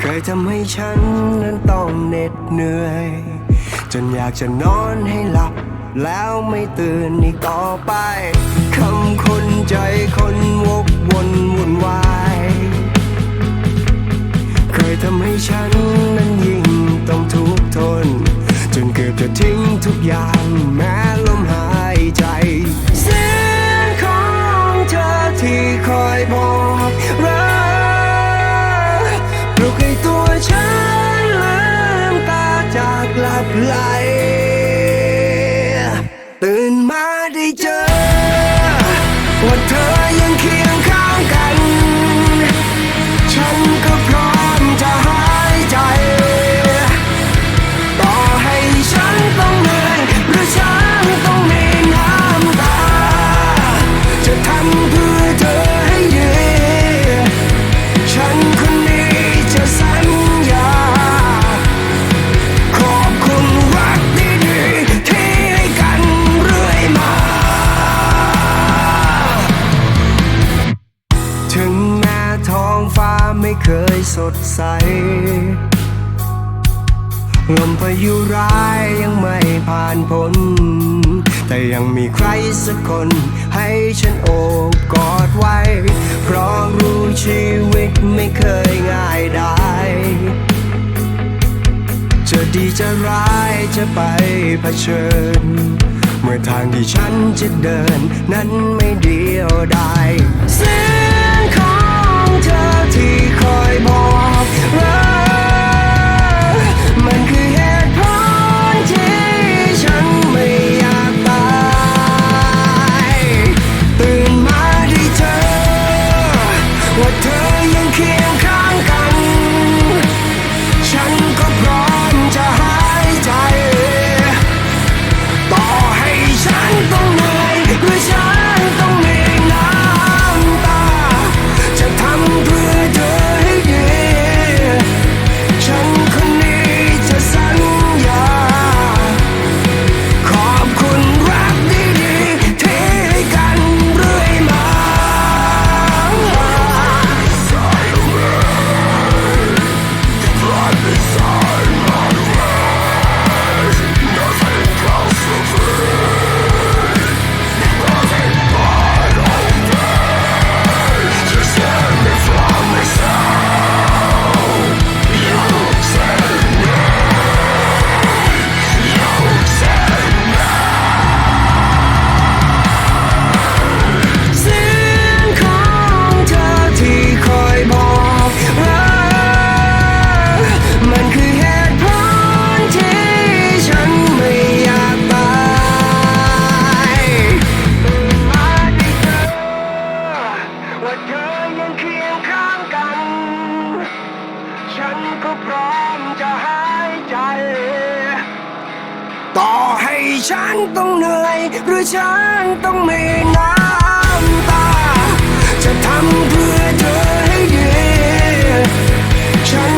เคยทำให้ฉันนั้นต้องเหน็ดเหนื่อย จนอยากจะนอนให้หลับ แล้วไม่ตื่นอีกต่อไปคำคนใจคนวกวนวุ่นวาย เคยทำให้ฉัน จ ถึงแม้ท้องฟ้าไม่เคยสดใส ลมพายุร้ายยังไม่ผ่านพ้น แต่ยังมีใครสักคนให้ฉันโอบกอดไว้ เพราะรู้ชีวิตไม่เคยง่ายได้จะดีจะร้ายจะไปเผชิญ เมื่อทางที่ฉันจะเดินนั้นไม่ดี อ ฉันก็พร้อมจะหายใจ ต่อให้ฉันต้องเหนื่อย หรือฉันต้องมีน้ำตา จะทำเพื่อเธอให้ดี ฉัน